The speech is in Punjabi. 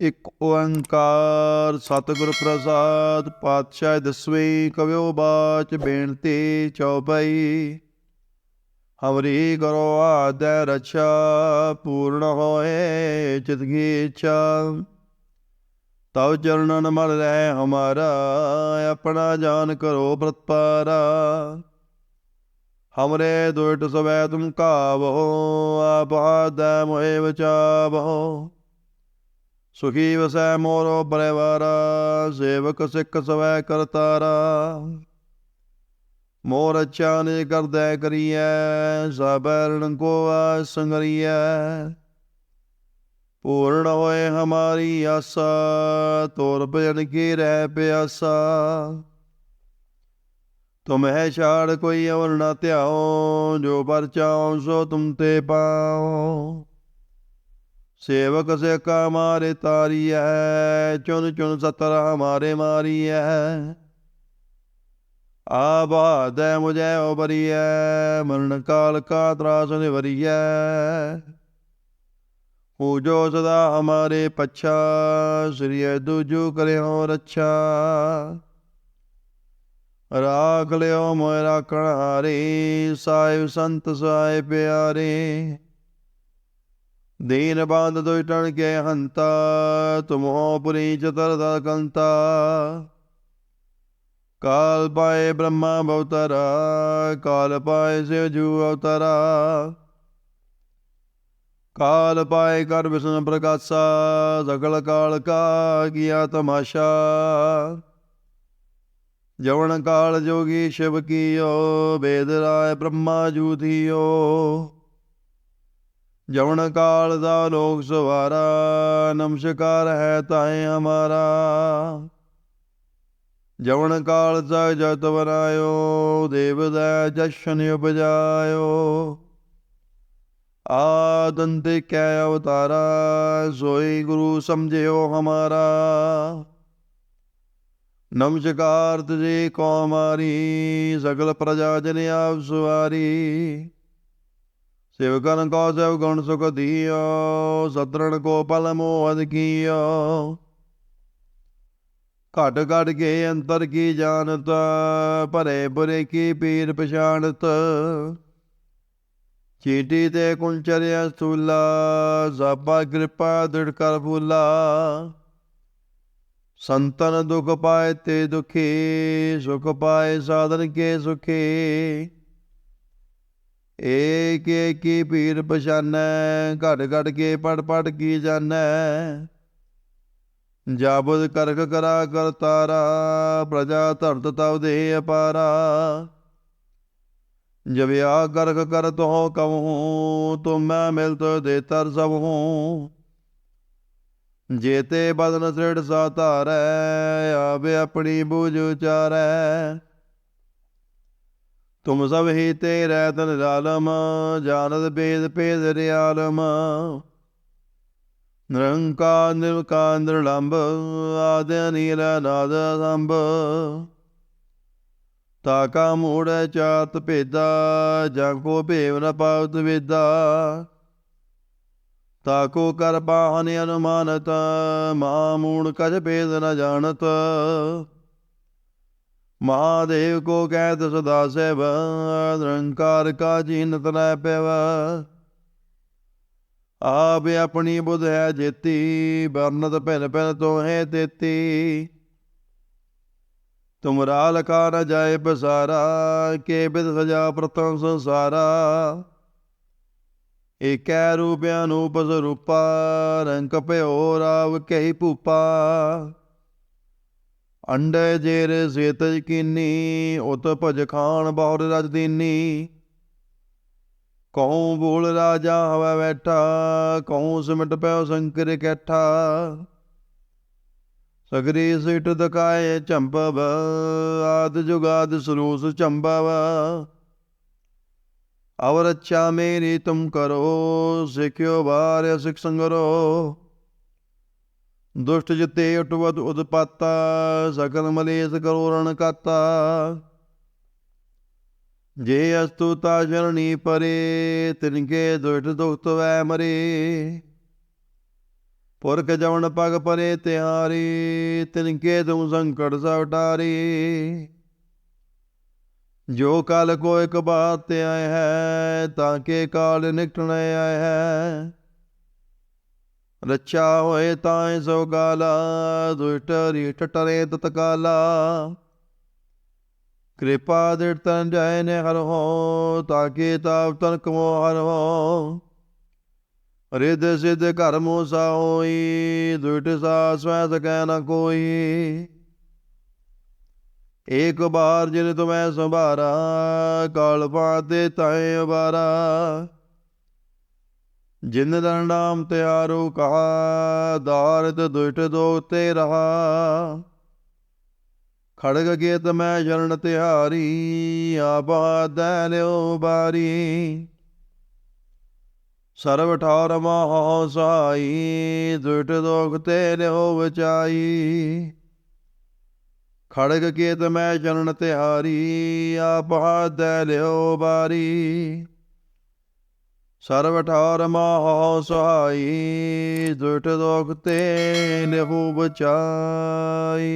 ਇਕ ਓੰਕਾਰ ਸਤਿਗੁਰ ਪ੍ਰਸਾਦ, ਪਾਤਸ਼ਾਹ ਦਸਵੇਂ ਕਵਿਓ ਬਾਚ, ਬੇਨਤੀ ਚਉਪਈ ਹਮਰੀ ਕਰੋ ਆਦੈ ਰਛਾ, ਪੂਰਨ ਹੋਏ ਚਿਤ ਕੀ ਇੱਛਾ ਤਉ ਚਰਨਨ ਮਲ ਰਹਿ ਹਮਾਰਾ, ਆਪਣਾ ਜਾਨ ਕਰੋ ਪ੍ਰਤਪਾਰਾ ਹਮਰੇ ਦੁਇਟ ਸਵੈ ਤੁਮ ਕਾਵੋ ਆਪ ਆਦੈ ਮੋਹਿ ਬਚਾਵੋ। ਸੁਖੀ ਵਸੈ ਮੋਰੋ ਪਰਿਵਾਰਾ ਸੇਵਕ ਸਿੱਖ ਸਵੈ ਕਰਤਾਰਾ ਮੋਰ ਅੱਛਾ ਨੇ ਕਰਦੈ ਕਰੀਐ ਸਬਰਣ ਕੋ ਸੰਗਰੀਐ। ਪੂਰਨ ਹੋਏ ਹਮਾਰੀ ਆਸਾ, ਤੋਰ ਭਜਨ ਕੀ ਰਹਿ ਪਿਆਸਾ। ਤੁਮਹਿ ਛਾੜ ਕੋਈ ਅਵਰ ਨ ਧਿਆਓ, ਜੋ ਪਰ ਚਾਉ ਸੋ ਤੁਮ ਤੇ ਪਾਓ। ਸੇਵਕ ਸੇ ਕਾ ਮਾਰੇ ਤਾਰੀਐ ਚੁਨ ਚੁਨ ਸਤਰ ਹਮਾਰੇ ਮਾਰੀਐ। ਆਬਾਦੈ ਮੁਝੈ ਉਬਰੀਐ, ਮਰਨ ਕਾਲ ਕਾ ਤਰਾਸ ਨਿਵਰੀਐ। ਹੋ ਜੋ ਸਦਾ ਹਮਾਰੇ ਪਛਾ ਸ੍ਰੀ ਦੂਜੂ ਕਰਿਓ ਰੱਛਾ। ਰਾਖ ਲਿਓ ਮੋਇ ਰਾਖਣ ਹਾਰੇ, ਸਾਹਿਬ ਸੰਤ ਸਾਹਿਬ ਪਿਆਰੇ। ਦੀਨ ਬੰਦ ਦੁਇ ਟਣ ਕੇ ਹੰਤਾ, ਤੁਮੋ ਪੁਰੀ ਚਤਰ ਦਾ ਕੰਤਾ। ਕਾਲ ਪਾਏ ਬ੍ਰਹਮਾ ਬਵਤਰਾ ਕਾਲ ਪਾਏ ਸਿਵ ਜੂ ਅਵਤਰਾ। ਕਾਲ ਪਾਏ ਕਰ ਵਿਸ਼ਨ ਪ੍ਰਕਾਸ਼ਾ, ਸਗਲ ਕਾਲ ਕਾ ਕੀਆ ਤਮਾਸ਼ਾ। ਜਵਨ ਕਾਲ ਜੋਗੀ ਸ਼ਿਵ ਕੀਓ, ਵੇਦ ਰਾਏ ਬ੍ਰਹਮਾ ਜੂਥੀਓ ਜਵਨ ਕਾਲ ਦਾ ਲੋਕ ਸਵਾਰਾ, ਨਮਸਕਾਰ ਹੈ ਤਾਏ ਹਮਾਰਾ ਜਵਨ ਕਾਲ ਦਾ ਜਤ ਬਨਾਇਓ ਦੇਵ ਦਾ ਜਸ਼ਨ ਉਪਜਾਇਓ। ਆਦੰਤ ਕੈ ਅਵਤਾਰਾ, ਸੋਈ ਗੁਰੂ ਸਮਝਿਓ ਹਮਾਰਾ। ਨਮਸਕਾਰ ਤੁਝੇ ਕੋ ਮਾਰੀ ਸਗਲ ਪ੍ਰਜਾ ਜਨ ਆਪ ਸੁਵਾਰੀ। ਸਿਵਕਨ ਕੋ ਸਭ ਗੁਣ ਸੁਖ ਦੀਓ ਸਤਰਣ ਕੋ ਪਲ ਮੋਹਦ ਕੀਓ। ਘਟ ਘਟ ਕੇ ਅੰਤਰ ਕੀ ਜਾਣਤ, ਭਰੇ ਬੁਰੇ ਕੀ ਪੀਰ ਪਛਾਣਤ। ਚੀਟੀ ਤੇ ਕੁੰਚਰਿਆ ਸੂਲਾ ਸਾਪਾ ਕਿਰਪਾ ਦ੍ਰਿੜ ਕਰ ਫੂਲਾ। ਸੰਤਨ ਦੁਖ ਪਾਏ ਤੇ ਦੁਖੀ, ਸੁਖ ਪਾਏ ਸਾਧਨ ਕੇ ਸੁਖੀ। ਏਕ ਏਕੀ ਪੀਰ ਪਛਾਨੈ ਘਟ ਘਟ ਕੇ ਪੜ ਪੜ ਕੀ ਜਾਣੈ ਜਾਬਦ ਕਰਕ ਕਰਾ ਕਰਤਾਰਾ ਪ੍ਰਜਾ ਧਰਤ ਤਵ ਦੇ ਅਪਾਰਾ। ਜਬ ਕਰਕ ਕਰ ਤੋ ਕਵਹੂੰ ਤੁਮ ਮੈਂ ਮਿਲ ਤੋ ਦੇ ਤਰ ਸਭ। ਹੂੰ ਜੇਤੇ ਬਦਨ ਸ੍ਰਿੜ ਸਾ ਧਾਰੈ, ਆਵੇ ਆਪਣੀ ਬੂਝ ਉਚਾਰੈ। ਤੁਮ ਸਭ ਹੀ ਤੇ ਰਹਿ ਤਨ ਰਾਲਮ ਜਾਣਦ ਬੇਦ ਭੇਦ ਰਿਆਲਮ। ਨਿਰੰਕਾਰ ਨਿਰਕਾਰ ਨਿਰਲੰਭ, ਆਦਿ ਨੀਲ ਨਾਦ ਸੰਭ ਤਾਕਾ ਮੂੜ ਚਾਤ ਭੇਦਾ ਜਾਂ ਕੋ ਭੇਵ ਨ ਪਾਵਤ ਵੇਦਾ। ਤਾਕੋ ਕਰ ਬਾਹਨ ਅਨੁਮਾਨਤ, ਮਾ ਮੂੜ ਕਜ ਭੇਦ ਨ ਜਾਣਤ। ਮਹਾਦੇਵ ਕੋ ਕਹਿਤ ਸਦਾ ਸੇਵ ਨਿਰੰਕਾਰ ਕਾ ਜੀਨਤ ਨੈ ਪਿਵ। ਆਪ ਆਪਣੀ ਬੁਧ ਹੈ ਜੇਤੀ ਬਰਨਤ ਭਿਨ ਭਿਨ ਤੋਹੇ ਤੇਤੀ। ਤੁਮਰਾ ਲਕਾ ਨ ਜਾਏ ਬਸਾਰਾ ਕੇ ਬਿਦ ਸਜਾ ਪ੍ਰਤਮ ਸੰਸਾਰਾ। ਏਕੈ ਰੂਪ ਅਨੂਪ ਸਰੂਪਾ, ਰੰਗ ਭਿਓ ਰਾਵ ਕਹੀ ਭੂਪਾ। ਅੰਡੇ ਜੇਰ ਸੇਤ ਕੀਨੀ ਉਤ ਭਜ ਖਾਨ ਬਹੁਰ ਰਜ ਦੀਨੀ। ਕਉ ਬੋਲ ਰਾਜਾ ਹਵਾ ਬੈਠਾ, ਕਉ ਸਿਮਟ ਪਿਓ ਸੰਕਰ ਕੈਠਾ। ਸਗਰੀ ਸਿਟ ਦਕਾਏ ਚੰਬਵ ਆਦ ਜੁਗਾਦ ਸਰੂਸ ਚੰਬਵ। ਅਵਰ ਅੱਛਾ ਮੇਰੀ ਤੁਮ ਕਰੋ, ਸਿੱਖਿਓ ਬਾਰ ਸਿਖ ਸੰਗਰੋ। ਦੁਸ਼ਟ ਜਿਤੇ ਉਟਵਤ ਉਦਪਾਤਾ ਸਕਲ ਮਲੇਸ ਕਰੋ ਰਣ ਕਾਤਾ। ਜੇ ਅਸਤੁਤਾ ਜਨਨੀ ਪਰੇ ਤਿਨਕੇ ਦੁਸ਼ਟ ਦੁਖਤ ਵੈ ਮਰੇ। ਪੁਰਖ ਜਵਨ ਪਗ ਪਰੇ ਤਿਆਰੀ ਤਿਨਕੇ ਤੂੰ ਸੰਕਟ ਸਭ ਟਾਰੀ। ਜੋ ਕਲ ਕੋ ਇਕ ਬਾਤ ਤੇ ਹੈ, ਤਾਂ ਕੇ ਕਾਲ ਨਿਕਟਣ ਆਏ ਹੈ। ਰੱਛਾ ਹੋਏ ਤਾਂ ਸੋ ਗਾਲਾ ਦੁਸ਼ਟ ਰੀਟ ਤਤਕਾਲਾ ਕਿਰਪਾ ਦਿਟ ਤਨ ਜੈ ਨੇ ਹਰ ਹੋ, ਤਾਕੇ ਤਾਪ ਤਨ ਕਮੋ ਹਰ ਹੋ। ਰਿਦ ਸਿਧ ਘਰ ਮੋਸਾ ਹੋਈ ਦੁਟ ਸਾ ਸਵੈ ਸਕੈ ਨ ਕੋਈ। ਏਕ ਬਾਰ ਜਿਨ ਤੁਮੈ ਸੰਭਾਰਾ, ਕਾਲ ਪਾਤੇ ਤੈ ਬਾਰਾ ਜਿਨ ਦਾ ਨਾਮ ਤਿਆਰੋ ਕਹਾ ਦਾਰਤ ਦੁਟ ਦੋ ਤੇ ਰਹਾ ਖੜਗ ਗੇਤ ਮੈਂ ਜਰਨ ਤਿਹਾਰੀ, ਆਪਾ ਦੈ ਬਾਰੀ ਸਰਵ ਠਾਰ ਮਹਾ ਸਾਈ ਦੁਟ ਦੋਖ ਤੇ ਲਿਓ ਬਚਾਈ। ਖੜਗ ਕੇਤ ਮੈਂ ਜਨਨ ਤਿਹਾਰੀ, ਆਪਾ ਦੈ ਲਿਓ ਬਾਰੀ ਸਰਵ ਠਾਰ ਦੁਟ ਦੋਖ ਤੇ ਬਚਾਈ